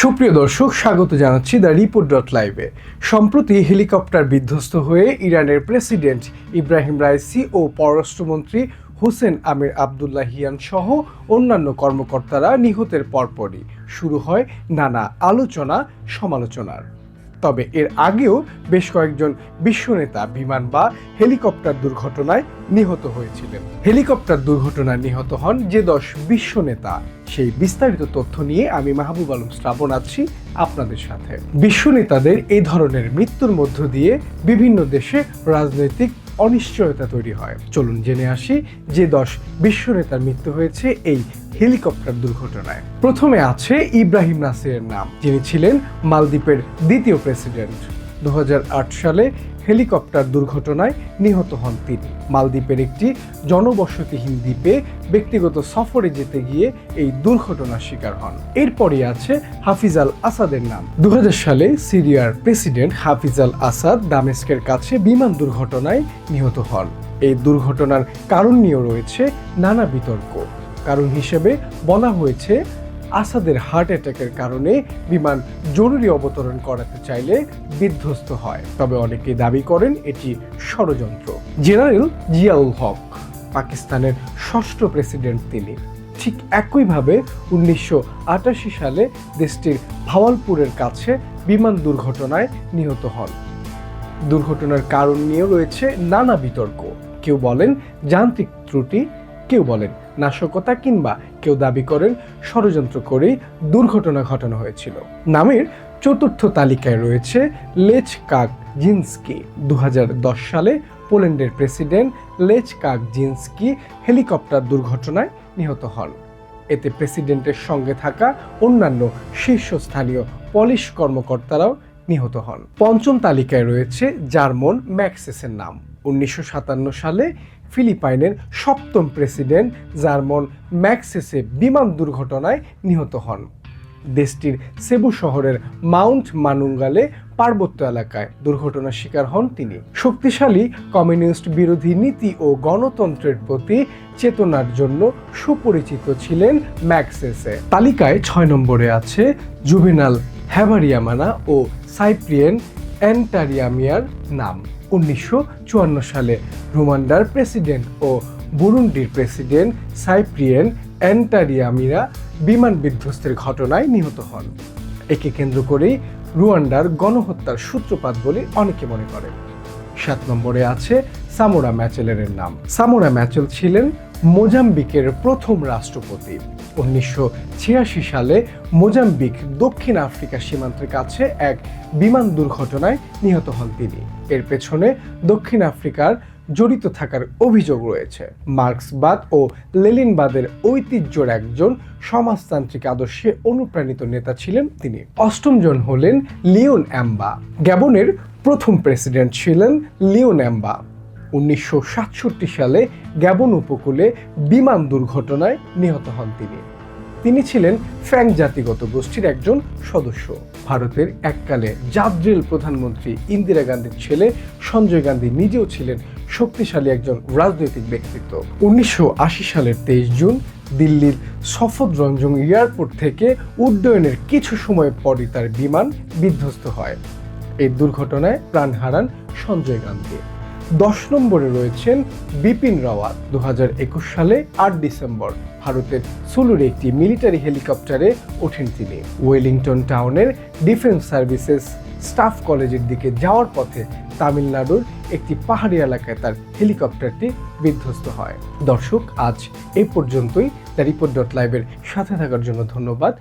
সুপ্রিয় দর্শক, স্বাগত জানাচ্ছি দ্য রিপোর্ট ডট লাইভে সম্প্রতি হেলিকপ্টার বিধ্বস্ত হয়ে ইরানের প্রেসিডেন্ট ইব্রাহিম রাইসি ও পররাষ্ট্রমন্ত্রী হোসেন আমির আবদুল্লাহিয়ান সহ অন্যান্য কর্মকর্তারা নিহতের পরপরই। শুরু হয় নানা আলোচনা সমালোচনার তবে এর আগেও বেশ কয়েকজন বিশ্বনেতা বিমান বা হেলিকপ্টার দুর্ঘটনায় নিহত হয়েছিলেন। হেলিকপ্টার দুর্ঘটনায় নিহত হন যে দশ বিশ্বনেতা। সেই বিস্তারিত তথ্য নিয়ে আমি মাহবুব আলম শ্রাবণ আছি আপনাদের সাথে। বিশ্বনেতাদের এই ধরনের মৃত্যুর মধ্য দিয়ে বিভিন্ন দেশে রাজনৈতিক অনিশ্চয়তা তৈরি হয়। চলুন জেনে আসি যে দশ বিশ্ব নেতার মৃত্যু হয়েছে এই হেলিকপ্টার দুর্ঘটনায়। প্রথমে আছে ইব্রাহিম নাসিরের নাম, যিনি ছিলেন মালদ্বীপের দ্বিতীয় প্রেসিডেন্ট। দুহাজার আট সালে হেলিকপ্টার দুর্ঘটনায় নিহত হন তিনি। মালদ্বীপের একটি জনবসতিহীন দ্বীপে ব্যক্তিগত সফরে যেতে গিয়ে এই দুর্ঘটনার শিকার হন। এরপরই আছে হাফিজ আল আসাদের নাম। দু হাজার সালে সিরিয়ার প্রেসিডেন্ট হাফিজ আল আসাদ দামেস্কের কাছে বিমান দুর্ঘটনায় নিহত হন। এই দুর্ঘটনার কারণ নিয়েও রয়েছে নানা বিতর্ক। কারণ হিসেবে বলা হয়েছে আসাদের হার্ট অ্যাটাকের কারণে বিমান জরুরি অবতরণ করাতে চাইলে বিধ্বস্ত হয়। তবে অনেকে দাবি করেন এটি ষড়যন্ত্র। জেনারেল জিয়াউল হক, পাকিস্তানের ষষ্ঠ প্রেসিডেন্ট তিনি। ঠিক একইভাবে উনিশশো আটাশি সালে দেশটির ভাওয়ালপুরের কাছে বিমান দুর্ঘটনায় নিহত হন। দুর্ঘটনার কারণ নিয়েও রয়েছে নানা বিতর্ক। কেউ বলেন যান্ত্রিক ত্রুটি, কেউ বলেন নাশকতা কিংবা কেউ দাবি করেন ষড়যন্ত্র করেই দুর্ঘটনা ঘটানো হয়েছিল। নামের চতুর্থ তালিকায় রয়েছে লেচ কাক জিন্সকি দু সালে পোল্যান্ডের প্রেসিডেন্ট লেচ কাক জিন্সকি হেলিকপ্টার দুর্ঘটনায় নিহত হন। এতে প্রেসিডেন্টের সঙ্গে থাকা অন্যান্য শীর্ষস্থানীয় পলিশ কর্মকর্তারাও নিহত হন। পঞ্চম তালিকায় রয়েছে জার্মন ম্যাক্সেসের নাম। উনিশশো সাতান্ন সালে ফিলিপাইনের সপ্তম প্রেসিডেন্ট জার্মন ম্যাক্সেসে বিমান দুর্ঘটনায় নিহত হন। দেশটির সেবু শহরের মাউন্ট মানুঙ্গালে পার্বত্য এলাকায় দুর্ঘটনার শিকার হন তিনি। শক্তিশালী কমিউনিস্ট বিরোধী নীতি ও গণতন্ত্রের প্রতি চেতনার জন্য সুপরিচিত ছিলেন ম্যাক্সেসে। তালিকায় ছয় নম্বরে আছে জুভেনাল হ্যাভারিয়ামানা ও সাইপ্রিয়েন অ্যান্টারিয়ামিয়ার নাম। উনিশশো চুয়ান্ন সালে রুমান্ডার প্রেসিডেন্ট ও বুরুন্ডির প্রেসিডেন্ট সাইপ্রিয়েন অ্যান্টারিয়ামিরা বিমান বিধ্বস্তের ঘটনায় নিহত হন। একে কেন্দ্র করেই রুয়ান্ডার গণহত্যার সূত্রপাত বলে অনেকে মনে করেন। সাত নম্বরে আছে সামোরা ম্যাচেলের নাম। সামোরা ম্যাচেল ছিলেন মোজাম্বিকের প্রথম রাষ্ট্রপতি। উনিশশো ছিয়াশি সালে মোজাম্বিক দক্ষিণ আফ্রিকা সীমান্তের কাছে এক বিমান দুর্ঘটনায় নিহত হন তিনি। এর পেছনে দক্ষিণ আফ্রিকার জড়িত থাকার অভিযোগ রয়েছে। মার্ক্সবাদ ও লেলিনবাদের ঐতিহ্যর একজন সমাজতান্ত্রিক আদর্শে অনুপ্রাণিত নেতা ছিলেন তিনি। অষ্টম জন হলেন লিওন অ্যাম্বা। গ্যাবনের প্রথম প্রেসিডেন্ট ছিলেন লিওন অ্যাম্বা। উনিশশো সাতষট্টি সালে গ্যাবন উপকূলে বিমান দুর্ঘটনায় নিহত হন তিনি। তিনি ছিলেন ফ্যাং জাতিগত গোষ্ঠীর একজন সদস্য। ভারতের এককালে জাদ্রিল প্রধানমন্ত্রী ইন্দিরা গান্ধীর ছেলে সঞ্জয় গান্ধী নিজেও ছিলেন শক্তিশালী একজন রাজনৈতিক ব্যক্তিত্ব। উনিশশো আশি সালের তেইশ জুন দিল্লির সফদ রঞ্জং এয়ারপোর্ট থেকে উড্ডয়নের কিছু সময় পরই তার বিমান বিধ্বস্ত হয়। এই দুর্ঘটনায় প্রাণ হারান সঞ্জয় গান্ধী। দশ নম্বরে রয়েছেন বিপিন রাওয়াত দু সালে আট ডিসেম্বর। ভারতের সুলুর একটি মিলিটারি হেলিকপ্টারে ওঠেন তিনি। ওয়েলিংটন টাউনের ডিফেন্স সার্ভিসেস স্টাফ কলেজের দিকে যাওয়ার পথে তামিলনাড়ুর একটি পাহাড়ি এলাকায় তার হেলিকপ্টারটি বিধ্বস্ত হয়। দর্শক, আজ এই পর্যন্তই। দ্য রিপোর্ট ডট লাইভের সাথে থাকার জন্য ধন্যবাদ।